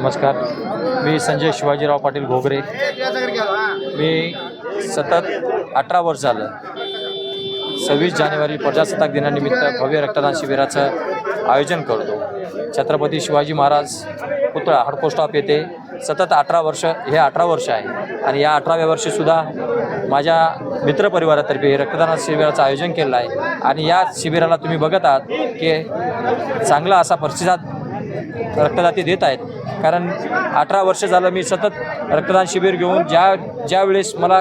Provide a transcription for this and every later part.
नमस्कार. मी संजय शिवाजीराव पाटील घोगरे. मी सतत अठरा वर्ष झालं. सव्वीस जानेवारी प्रजासत्ताक दिनानिमित्त भव्य रक्तदान शिबिराचं आयोजन करतो. छत्रपती शिवाजी महाराज पुतळा हडको स्टॉप येथे सतत अठरा वर्ष हे अठरा वर्ष आहे. आणि या अठराव्या वर्षीसुद्धा माझ्या मित्रपरिवारातर्फे हे रक्तदान शिबिराचं आयोजन केलं आहे. आणि या शिबिराला तुम्ही बघत आहात की चांगला असा प्रतिसाद रक्तदाते देत आहेत. कारण अठरा वर्ष झालं मी सतत रक्तदान शिबिर घेऊन ज्या ज्यावेळेस मला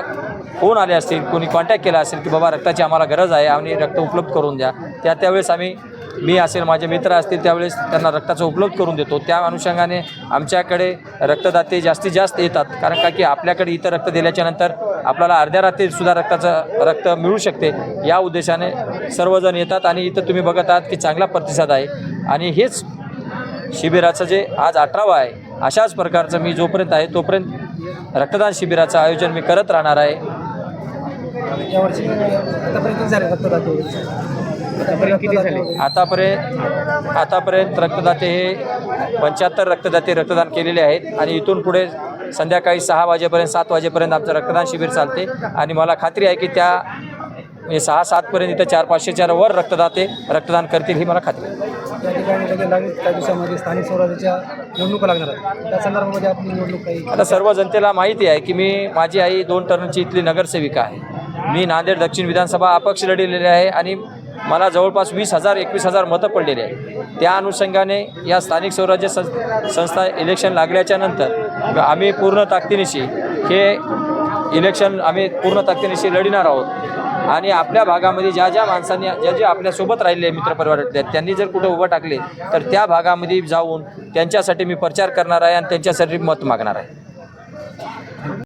फोन आले असतील कोणी कॉन्टॅक्ट केला असेल की बाबा रक्ताची आम्हाला गरज आहे आणि रक्त उपलब्ध करून द्या. त्या त्यावेळेस आम्ही मी असेल माझे मित्र असतील त्यावेळेस त्यांना रक्ताचं उपलब्ध करून देतो. त्या अनुषंगाने आमच्याकडे रक्तदाते जास्तीत जास्त येतात. कारण का की आपल्याकडे इतर रक्त दिल्याच्या नंतर आपल्याला अर्ध्या रात्रीसुद्धा रक्ताचं रक्त मिळू शकते. या उद्देशाने सर्वजण येतात आणि इथं तुम्ही बघत आहात की चांगला प्रतिसाद आहे. आणि हेच शिबिराचं जे आज अठरावं आहे अशाच प्रकारचं मी जोपर्यंत आहे तोपर्यंत रक्तदान शिबिराचं आयोजन मी करत राहणार आहे. आतापर्यंत आतापर्यंत रक्तदाते हे पंच्याहत्तर रक्तदाते रक्तदान केलेले आहेत आणि इथून पुढे संध्याकाळी सहा वाजेपर्यंत सात वाजेपर्यंत आमचं रक्तदान शिबिर चालते. आणि मला खात्री आहे की त्या म्हणजे सहा सातपर्यंत इथं चार पाचशेच्या वर रक्तदाते रक्तदान करतील ही मला खात्री आहे. या ठिकाणी लगेच लागेल. काही दिवसामध्ये स्थानिक स्वराज्याच्या निवडणुका लागणार आहेत. त्या संदर्भामध्ये आपली निवडणूक काही आता सर्व जनतेला माहिती आहे की मी माझी आई दोन टर्नची इथली नगरसेविका आहे. मी नांदेड दक्षिण विधानसभा अपक्ष लढलेले आहे आणि मला जवळपास वीस हजार एकवीस हजार मतं पडलेली आहे त्या अनुषंगाने या स्थानिक स्वराज्य सं संस्था इलेक्शन लागल्याच्या नंतर आम्ही पूर्ण ताकदीनिशी हे इलेक्शन आम्ही पूर्ण ताकदीनिशी लढणार आहोत. आणि आपल्या भागामध्ये ज्या ज्या माणसांनी ज्या ज्या आपल्यासोबत राहिले मित्रपरिवारातल्या त्यांनी जर कुठं उभं टाकले तर त्या भागामध्ये जाऊन त्यांच्यासाठी मी प्रचार करणार आहे आणि त्यांच्यासाठी मत मागणार आहे.